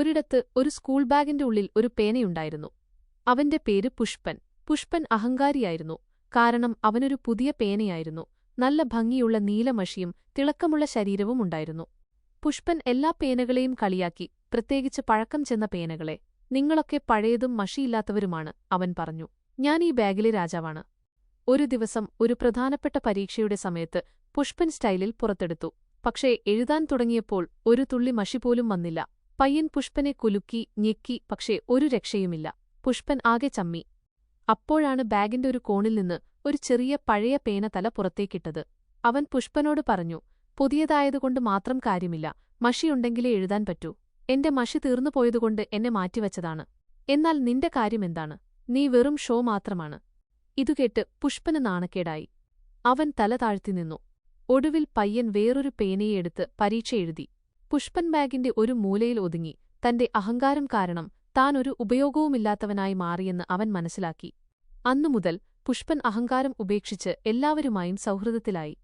ഒരിടത്ത് ഒരു സ്കൂൾ ബാഗിന്റെ ഉള്ളിൽ ഒരു പേനയുണ്ടായിരുന്നു. അവന്റെ പേര് പുഷ്പൻ. പുഷ്പൻ അഹങ്കാരിയായിരുന്നു. കാരണം അവനൊരു പുതിയ പേനയായിരുന്നു. നല്ല ഭംഗിയുള്ള നീലമഷിയും തിളക്കമുള്ള ശരീരവും ഉണ്ടായിരുന്നു. പുഷ്പൻ എല്ലാ പേനകളെയും കളിയാക്കി പ്രത്യേകിച്ച് പഴക്കം ചെന്ന പേനകളെ. നിങ്ങളൊക്കെ പഴയതും മഷിയില്ലാത്തവരുമാണ് അവൻ പറഞ്ഞു. ഞാൻ ഈ ബാഗിലെ രാജാവാണ്. ഒരു ദിവസം ഒരു പ്രധാനപ്പെട്ട പരീക്ഷയുടെ സമയത്ത് പുഷ്പൻ സ്റ്റൈലിൽ പുറത്തെടുത്തു. പക്ഷേ എഴുതാൻ തുടങ്ങിയപ്പോൾ ഒരു തുള്ളി മഷി പോലും വന്നില്ല. പയ്യൻ പുഷ്പനെ കുലുക്കി ഞെക്കി പക്ഷേ ഒരു രക്ഷയുമില്ല. പുഷ്പൻ ആകെ ചമ്മി. അപ്പോഴാണ് ബാഗിന്റെ ഒരു കോണിൽ നിന്ന് ഒരു ചെറിയ പഴയ പേന തല പുറത്തേക്കിട്ടത്. അവൻ പുഷ്പനോട് പറഞ്ഞു പുതിയതായതുകൊണ്ട് മാത്രം കാര്യമില്ല. മഷിയുണ്ടെങ്കിലേ എഴുതാൻ പറ്റൂ. എന്റെ മഷി തീർന്നുപോയതുകൊണ്ട് എന്നെ മാറ്റിവച്ചതാണ്. എന്നാൽ നിന്റെ കാര്യമെന്താണ് നീ വെറും ഷോ മാത്രമാണ്. ഇതുകേട്ട് പുഷ്പന് നാണക്കേടായി. അവൻ തല താഴ്ത്തി നിന്നു. ഒടുവിൽ പയ്യൻ വേറൊരു പേനയെടുത്ത് പരീക്ഷ എഴുതി. പുഷ്പൻ ബാഗിന്റെ ഒരു മൂലയിൽ ഒതുങ്ങി. തന്റെ അഹങ്കാരം കാരണം താൻ ഒരു ഉപയോഗവുമില്ലാത്തവനായി മാറിയെന്ന് അവൻ മനസ്സിലാക്കി. അന്നുമുതൽ പുഷ്പൻ അഹങ്കാരം ഉപേക്ഷിച്ച് എല്ലാവരുമായും സൗഹൃദത്തിലായി.